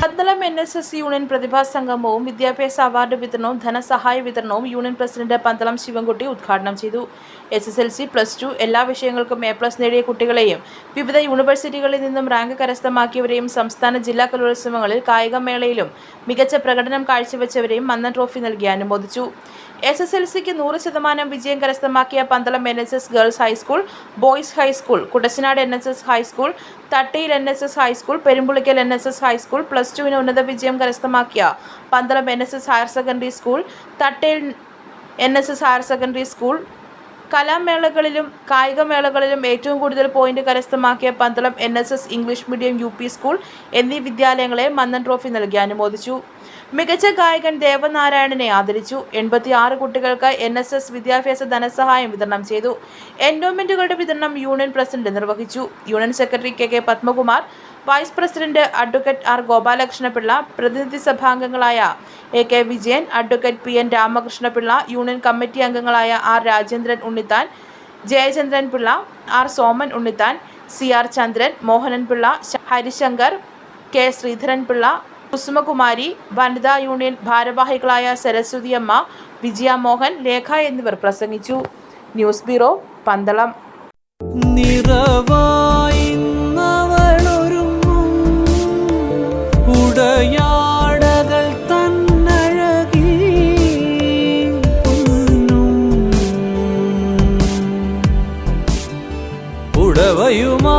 Pandalam N S S union പ്രതിഭാ സംഗമവും വിദ്യാഭ്യാസ award വിതരണവും ധനസഹായ വിതരണവും യൂണിയൻ പ്രസിഡന്റ് പന്തളം ശിവൻകുട്ടി ഉദ്ഘാടനം ചെയ്തു. S S L C plus two എല്ലാ വിഷയങ്ങൾക്കും എ പ്ലസ് നേടിയ കുട്ടികളെയും വിവിധ യൂണിവേഴ്സിറ്റികളിൽ നിന്നും റാങ്ക് കരസ്ഥമാക്കിയവരെയും സംസ്ഥാന ജില്ലാ കലോത്സവങ്ങളിൽ കായികമേളയിലും മികച്ച പ്രകടനം കാഴ്ചവെച്ചവരെയും മന്ന ട്രോഫി നൽകി അനുമോദിച്ചു. എസ് എസ് എൽ സിക്ക് നൂറ് ശതമാനം വിജയം കരസ്ഥമാക്കിയ Pandalam N S S girls high school boys high school Kudassanad N S S high school Thattayil N S S high school Perumpulickal N S S high school plus ടുവിന് ഉന്നത വിജയം കരസ്ഥമാക്കിയ Pandalam N S S higher secondary school Thattayil N S S higher secondary school കലാമേളകളിലും കായികമേളകളിലും ഏറ്റവും കൂടുതൽ point കരസ്ഥമാക്കിയ Pandalam N S S English medium U P school എന്നീ വിദ്യാലയങ്ങളെ മന്നൻ ട്രോഫി നൽകി അനുമോദിച്ചു. മികച്ച ഗായകൻ ദേവനാരായണനെ ആദരിച്ചു. എൺപത്തി ആറ് കുട്ടികൾക്ക് എൻ എസ് എസ് വിദ്യാഭ്യാസ ധനസഹായം വിതരണം ചെയ്തു. എൻഡോമെന്റുകളുടെ വിതരണം യൂണിയൻ പ്രസിഡന്റ് നിർവഹിച്ചു. Union secretary K K Padmakumar vice president advocate R Gopalakrishnapillai പ്രതിനിധി സഭാംഗങ്ങളായ A K Vijayan advocate P N Ramakrishnapillai union committee അംഗങ്ങളായ R Rajendran Unnithan Jayachandran Pillai R Soman Unnithan C R Chandran Mohanan Pillai Harisankar K Sreedharan Pillai Kusumakumari വനിതാ union ഭാരവാഹികളായ സരസ്വതിയമ്മ വിജയ മോഹൻ ലേഖ എന്നിവർ പ്രസംഗിച്ചു. News bureau Pandalam. ഉടയാടകൾ തന്നഴകി ഉടവയുമാ